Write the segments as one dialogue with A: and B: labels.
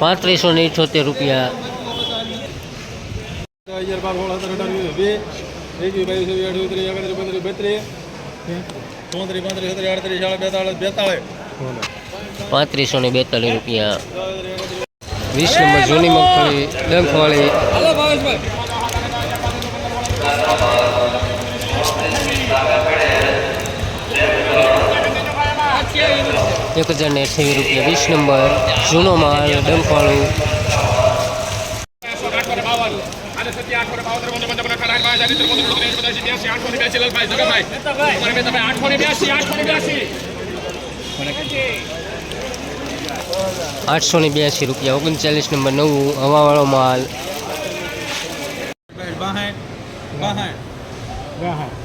A: પાંત્રીસો ને ઇઠોતેર રૂપિયા
B: અગિયાર બાર સોળ સત્તર અઢાર વીસ બે એકવીસ બાવીસ ચોવીસ અઠ્યાવીસ ત્રીસ એકત્રીસ બત્રીસ બત્રીસ ચોત્રીસ પાંત્રીસ છત્રીસ આડત્રીસ ચાળીસ બેતાળીસ બેતાળીસ
A: પાંત્રીસો ને બેતાલીસ રૂપિયા વીસ નંબર જૂની મગફળી ડંખવાળી એક હજાર ને અઠ્યાવીસ રૂપિયા વીસ નંબર જૂનો માલ ડંખવાળું આઠસો ને બ્યાસી રૂપિયા ઓગણચાલીસ નંબર નવું હવાવાળો માલ
B: બાહાઠ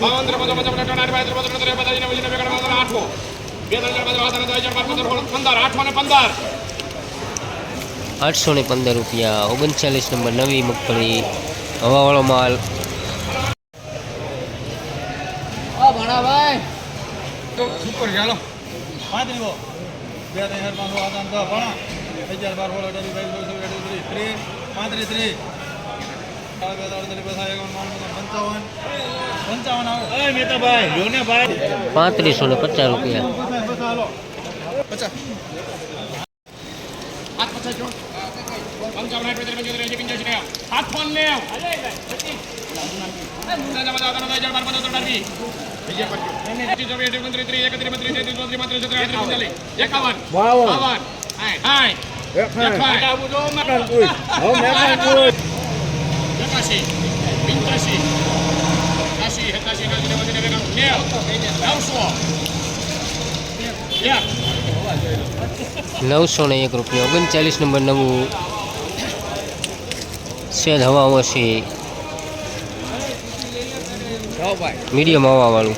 C: બાવન ત્રેપન ચોપન ચોપન અઠાવન આઠ બાવીસ ત્રેપન ત્રેપન બતાવીને બીજી નવી કડવા પંદર આઠો બે ત્રણ ચાર પાંચ છ સાત આઠ નવ દસ અગિયાર બાર પંદર સોળ પંદર આઠો ને પંદર
A: આઠસો ને પંદર રૂપિયા ઓગણચાલીસ નંબર નવી મગફળી હવાવાળો માલ
B: તો સુપર ચાલો પાંત્રીઓ બે ત્રણ ચાર પાંચ સાત આઠ દસ ભણા અગિયાર બાર સોળ અઢાર બાવીસ ચોવીસ અઠ્યાવીસ ત્રીસ ત્રીસ પાંત્રીસ ત્રીસ અડતાલીસ અડતાલીસ પચાસ એકાવન બાવન પંચાવન પંચાવન આવો
A: પાંત્રીસો ને પચાસ રૂપિયા.
C: ચોત્રીસ એંશી પંચ્યાસી એકાશી એકાશી એકાશી નેવું નેવું નેવું નવસો
A: નવસો ને એક રૂપિયા ઓગણચાલીસ નંબર નવું સેજ હવા છે મીડિયમ હવાવાળું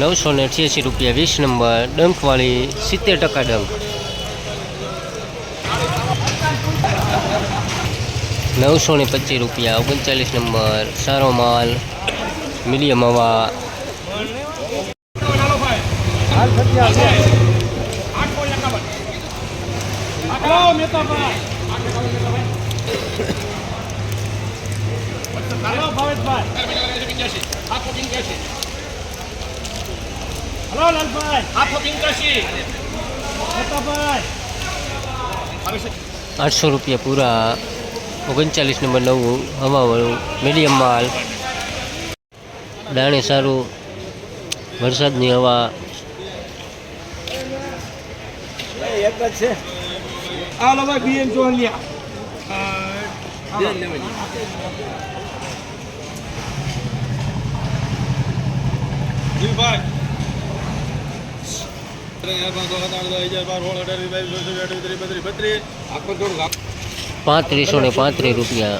C: નવસો
A: ને અઠ્યાસી રૂપિયા વીસ નંબર, ડંખવાળી સિત્તેર ટકા ડંખ. નવસો ને પચીસ રૂપિયા ઓગણચાલીસ નંબર, સારો માલ મીડિયમ હવા
C: પંચ્યાસી આઠસો
A: રૂપિયા પૂરા. ઓગણચાલીસ નંબર નવું હવાવાળું મીડિયમ માલ. દાણે સારું. વરસાદની હવા.
B: છે આ લવા બીએમ ચોહલિયા
A: પાંત્રીસો ને પાંત્રીસ રૂપિયા.